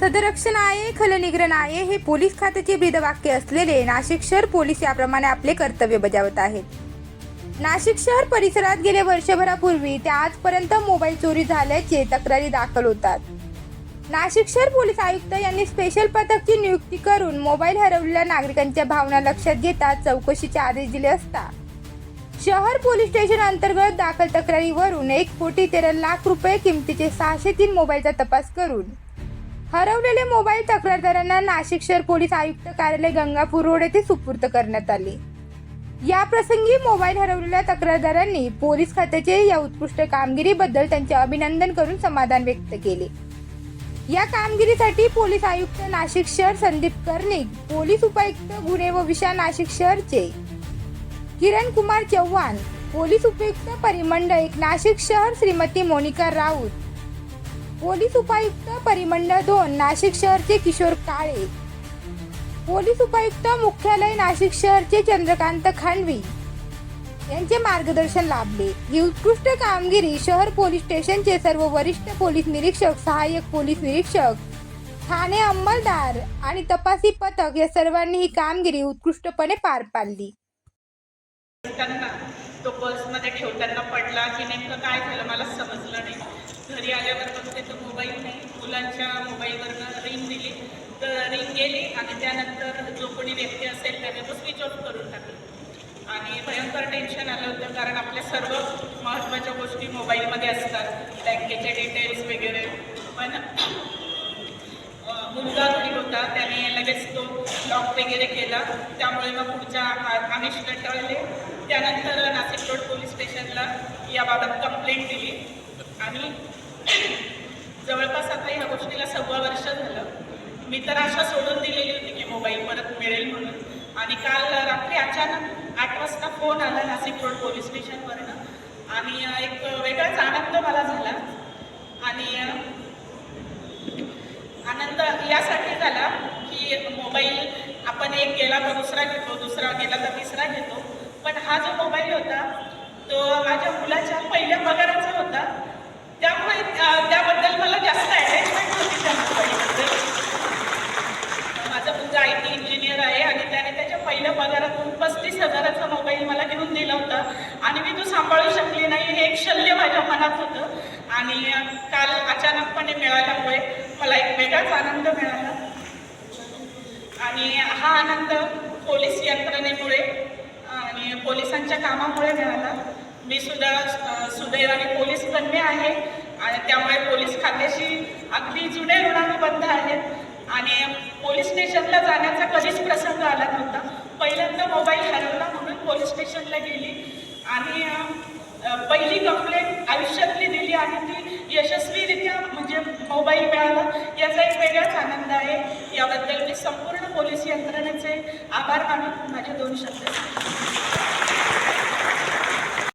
सदरक्षण आहे खलनिग्रण आहे हे पोलीस खात्याचे ब्रीदवाक्य असलेले नाशिक शहर पोलीस याप्रमाणे आपले कर्तव्य बजावत आहेत. नाशिक शहर परिसरात गेल्या वर्षभरापूर्वी ते आजपर्यंत मोबाईल चोरी झाल्याचे तक्रारी दाखल होतात. नाशिक शहर पोलीस आयुक्त यांनी स्पेशल पथकची नियुक्ती करून मोबाईल हरवलेल्या नागरिकांच्या भावना लक्षात घेता चौकशीचे आदेश दिले असता शहर पोलीस स्टेशन अंतर्गत दाखल तक्रारीवरून एक कोटी तेरा लाख रुपये किमतीचे सहाशे तीन मोबाईलचा तपास करून हरवलेले मोबाईल तक्रारदारांना नाशिक शहर पोलीस आयुक्त कार्यालय गंगापूर रोड येथे सुपूर्द करण्यात आले. या प्रसंगी मोबाईल हरवलेल्या तक्रारदारांनी पोलीस खात्याचे या उत्कृष्ट कामगिरीबद्दल त्यांचे अभिनंदन करून समाधान व्यक्त केले. या कामगिरीसाठी पोलीस आयुक्त नाशिक शहर संदीप कर्णिक पोलीस उपायुक्त गुन्हे व विशा नाशिक शहरचे किरण कुमार चव्हाण पोलीस उपयुक्त परिमंडळ एक नाशिक शहर श्रीमती मोनिका राऊत. पोलीस उपायुक्त परिमंडळ दोन नाशिक शहरचे किशोर काळे. पोलीस उपायुक्त मुख्यालय नाशिक शहरचे चंद्रकांत खांडवी. यांचे मार्गदर्शन लाभले. ही उत्कृष्ट कामगिरी शहर पोलीस स्टेशनचे सर्व वरिष्ठ पोलीस निरीक्षक सहाय्यक पोलीस निरीक्षक ठाणे अंमलदार आणि तपासी पथक या सर्वांनी ही कामगिरी उत्कृष्टपणे पार पाडली. त्यांना तो बसमध्ये ठेवताना पडला की नेमकं काय झालं मला समजलं नाही. घरी आल्यावर बघते तो मोबाईल नाही मुलांच्या मोबाईलवरनं रिंग दिली. तर रिंग गेली आणि त्यानंतर जो कोणी व्यक्ती असेल त्याने तो स्विच ऑफ करून टाकला. आणि भयंकर टेन्शन आलं होतं कारण आपल्या सर्व महत्त्वाच्या गोष्टी मोबाईलमध्ये असतात. बँकेचे डिटेल्स वगैरे. पण मुलगा घरी होता त्याने लगेच तो लॉक वगैरे केला. त्यामुळे मग पुढच्या आम्ही आमिष टळले. त्यानंतर नाशिक रोड पोलीस स्टेशनला याबाबत कंप्लेंट दिली. आणि जवळपास आता ह्या गोष्टीला सव्वा वर्ष झालं. मी तर आशा सोडून दिलेली होती की मोबाईल परत मिळेल म्हणून. आणि काल रात्री अचानक आठ वाजता फोन आला नाशिक रोड पोलीस स्टेशनवरनं. आणि एक वेगळाच आनंद मला झाला. आणि आनंद यासाठी झाला की मोबाईल आपण एक गेला तर दुसरा घेतो दुसरा गेला तर तिसरा घेतो. पण हा जो मोबाईल होता तो माझ्या मुलाच्या पहिल्या पगाराचा होता. त्यामुळे त्याबद्दल मला जास्त अटॅचमेंट होती त्या मोबाईलबद्दल. माझा मुलगा आय टी इंजिनियर आहे आणि त्याने त्याच्या पहिल्या पगारातून पस्तीस हजाराचा मोबाईल मला घेऊन दिला होता. आणि मी तो सांभाळू शकली नाही हे एक शल्य माझ्या मनात होतं. आणि काल अचानकपणे मिळाल्यामुळे मला एक वेगळाच आनंद मिळाला. आणि हा आनंद पोलीस यंत्रणेमुळे पोलिसांच्या कामामुळे मिळाला. मी सुद्धा सुदैवाने पोलीस बनले आहे आणि त्यामुळे पोलीस खात्याशी अगदी जुने ऋणानुबंध आहेत. आणि पोलीस स्टेशनला जाण्याचा कधीच प्रसंग आला नव्हता. पहिल्यांदा मोबाईल हरवला म्हणून पोलीस स्टेशनला गेली. आणि पहिली कंप्लेंट आयुष्यातली दिली आणि ती यशस्वीरित्या म्हणजे मोबाईल मिळाला. याचा एक वेगळाच आनंद आहे. याबद्दल मी संपूर्ण पोलीस यंत्रणेचे आभार मानून माझे दोन शब्द